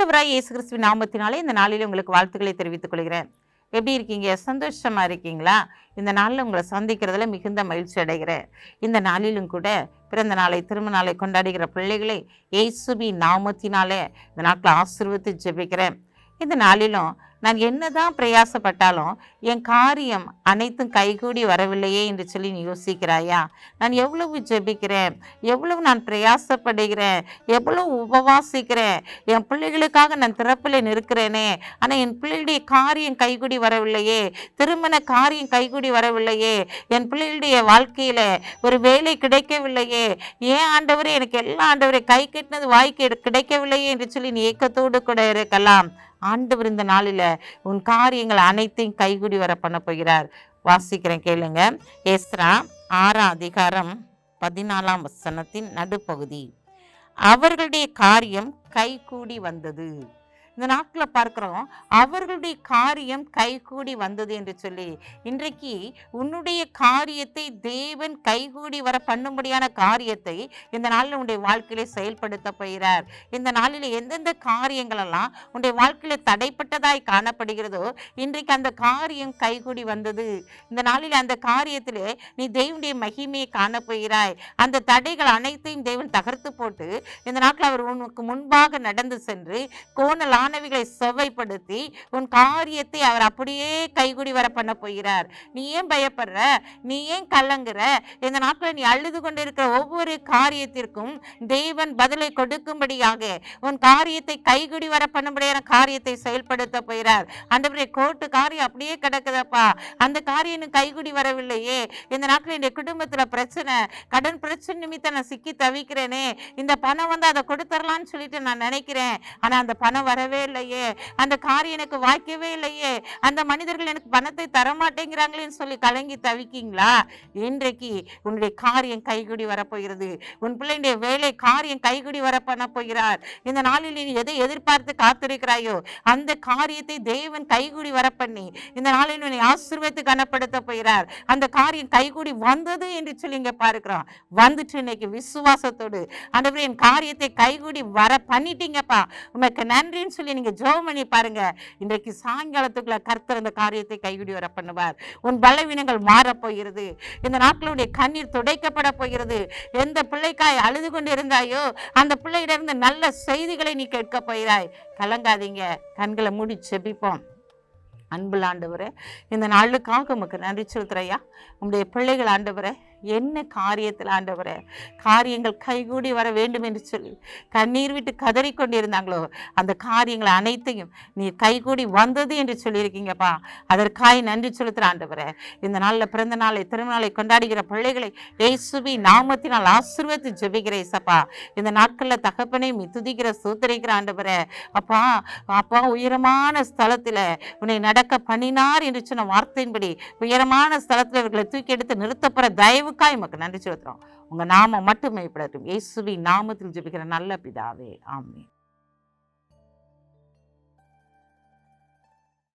இயேசு கிறிஸ்துவின் நாமத்தினாலே இந்த நாளில் உங்களுக்கு வாழ்த்துக்களை தெரிவித்துக் கொள்கிறேன். எப்படி இருக்கீங்க? சந்தோஷமா இருக்கீங்களா? இந்த நாளில் உங்களை சந்திக்கிறதுல மிகுந்த மகிழ்ச்சி அடைகிறேன். இந்த நாளிலும் கூட பிறந்த நாளை திருமண நாளை கொண்டாடுகிற பிள்ளைகளை இயேசுபி நாமத்தினாலே இந்த நாட்டில் ஆசிர்வத்து ஜெபிக்கிறேன். இந்த நாளிலும் நான் என்னதான் பிரயாசப்பட்டாலும் என் காரியம் அனைத்தும் கைகூடி வரவில்லையே என்று சொல்லி நீ யோசிக்கிறாயா? நான் எவ்வளவு ஜெபிக்கிறேன்? எவ்வளவு நான் பிரயாசப்படுகிறேன்? எவ்வளவு உபவாசிக்கிறேன்? என் பிள்ளைகளுக்காக நான் திறப்பில் நிற்கிறேனே. ஆனால் என் பிள்ளைகளுடைய காரியம் கைகூடி வரவில்லையே. திருமண காரியம் கைகூடி வரவில்லையே. என் பிள்ளைகளுடைய வாழ்க்கையில் ஒரு வேலை கிடைக்கவில்லையே. ஏன் ஆண்டவரே எனக்கு எல்லா ஆண்டவரே கை கட்டினது வாய்க்கு கிடைக்கவில்லையே என்று சொல்லி நீ ஏக்கத்தோடு கூட இருக்கலாம். ஆண்டவர் இந்த நாளில் உன் காரியங்கள் அனைத்தையும் கைகூடி வர பண்ண போகிறார். வாசிக்கிறேன் கேளுங்க. எஸ்ரா ஆறாம் அதிகாரம் பதினாலாம் வசனத்தின் நடுப்பகுதி. அவர்களுடைய காரியம் கைகூடி வந்தது. இந்த நாட்டில் பார்க்குறோம். அவர்களுடைய காரியம் கைகூடி வந்தது என்று சொல்லி இன்றைக்கு உன்னுடைய காரியத்தை தேவன் கைகூடி வர பண்ணும்படியான காரியத்தை இந்த நாளில் உன்னுடைய வாழ்க்கையிலே செயல்படுத்த போகிறார். இந்த நாளில் எந்தெந்த காரியங்களெல்லாம் உன்னுடைய வாழ்க்கையில் தடைப்பட்டதாய் காணப்படுகிறதோ இன்றைக்கு அந்த காரியம் கைகூடி வந்தது. இந்த நாளில் அந்த காரியத்திலே நீ தேவனுடைய மகிமையை காணப்போகிறாய். அந்த தடைகள் அனைத்தையும் தேவன் தகர்த்து போட்டு இந்த நாட்டில் அவர் உனக்கு முன்பாக நடந்து சென்று கோணலானவைகளை செவ்வைப்படுத்தி உன் காரியத்தை அவர் அப்படியே கைகுடி வர பண்ண போகிறார். நீ ஏன் பயப்படுற? நீ ஏன் கலங்குற? இந்த நாட்களில் நீ அழுது கொண்டிருக்கிற ஒவ்வொரு காரியத்திற்கும் தேவன் பதிலை கொடுக்கும்படியாக உன் காரியத்தை கைகுடி வர பண்ணும்படியான காரியத்தை செயல்படுத்த போகிறார். அந்த கோர்ட்டு காரியம் அப்படியே கிடக்குதப்பா. அந்த காரியம் இன்னும் கைகுடி வரவில்லையே. இந்த நாட்களில் என்னுடைய குடும்பத்தில் பிரச்சனை கடன் பிரச்சனை நிமித்தம் நான் சிக்கி தவிக்கிறேனே. இந்த பணம் வந்து அதை கொடுத்துடலான்னு சொல்லிட்டு நான் நினைக்கிறேன். ஆனால் அந்த பணம் வரவே இல்லையே. அந்த காரியம் எனக்கு வாய்க்கவே இல்லையே. அந்த மனிதர்கள் எனக்கு பணத்தை தரமாட்டேங்கிறாங்களேன்னு சொல்லி கலங்கி தவிக்கீங்களா? இன்றைக்கு உன்னுடைய காரியம் கைகுடி வரப்போகிறது. உன் பிள்ளைடைய வேலை காரியம் கைகுடி வர பண்ண போகிறார். இந்த நாளில் நீ எதை எதிர்பார்த்து காத்திருக்கிறாயோ அந்த காரியத்தை தேவன் கைகூடி வர பண்ணி இந்த நாளில் உன்னை ஆசிர்வத்து கனப்படுத்த போகிறார். அந்த காரியம் கைகூடி வந்தது என்று சொல்லி இங்கே பார்க்கிறோம். வந்துட்டு இன்னைக்கு விசுவாசத்தோடு அந்த என் காரியத்தை கைகூடி வர பண்ணிட்டீங்கப்பா உனக்கு நன்றின்னு சொல்லி நீங்க ஜோம் பண்ணி பாருங்க. இன்றைக்கு சாயங்காலத்துக்குள்ள கர்த்தர் அந்த காரியத்தை கைவிடி வர பண்ணுவார். உன் பலவீனங்கள் மாறப்போகிறது இந்த நாட்களுடைய கண்ணீர் துடைக்கப்பட போகிறது. எந்த பிள்ளைக்காய் அழுது கொண்டு இருந்தாயோ அந்த பிள்ளையிடருந்து நல்ல செய்திகளை நீ கேட்க போகிறாய். கலங்காதீங்க. கண்களை மூடி செபிப்போம் அன்புள்ள ஆண்டவரே இந்த நாளுக்காக உமக்கு நன்றி செலுத்துறையா உங்களுடைய பிள்ளைகள் ஆண்டவரே என்ன காரியத்தில் ஆண்டவரை? காரியங்கள் கைகூடி வர வேண்டும் என்று சொல்லி கண்ணீர் விட்டு கதறி கொண்டிருந்தாங்களோ அந்த காரியங்கள் அனைத்தையும் நீ கைகூடி வந்தது என்று சொல்லியிருக்கீங்கப்பா. அதற்காய் நன்றி செலுத்துகிற ஆண்டவரை. இந்த நாளில் பிறந்த நாளை திருநாளை கொண்டாடுகிற பிள்ளைகளை ஏசுபி நாமத்தினால் ஆசீர்வதித்து ஜெபிக்கிற சப்பா இந்த நாட்களில் தகப்பனை மித்துதிக்கிற சூத்தரிக்கிற ஆண்டவரை. அப்பா அப்பா உயரமான ஸ்தலத்தில் உன்னை நடக்க பண்ணினார் என்று சொன்ன வார்த்தையின்படி உயரமான ஸ்தலத்தில் இவர்களை தூக்கி எடுத்து நிறுத்தப்படுற தயவுக்காய் உமக்கு நன்றி செலுத்துறோம். உங்கள் நாமம் மட்டும் மேம்படட்டும். இயேசுவின் நாமத்தில் ஜெபிக்கிற நல்ல பிதாவே. ஆமே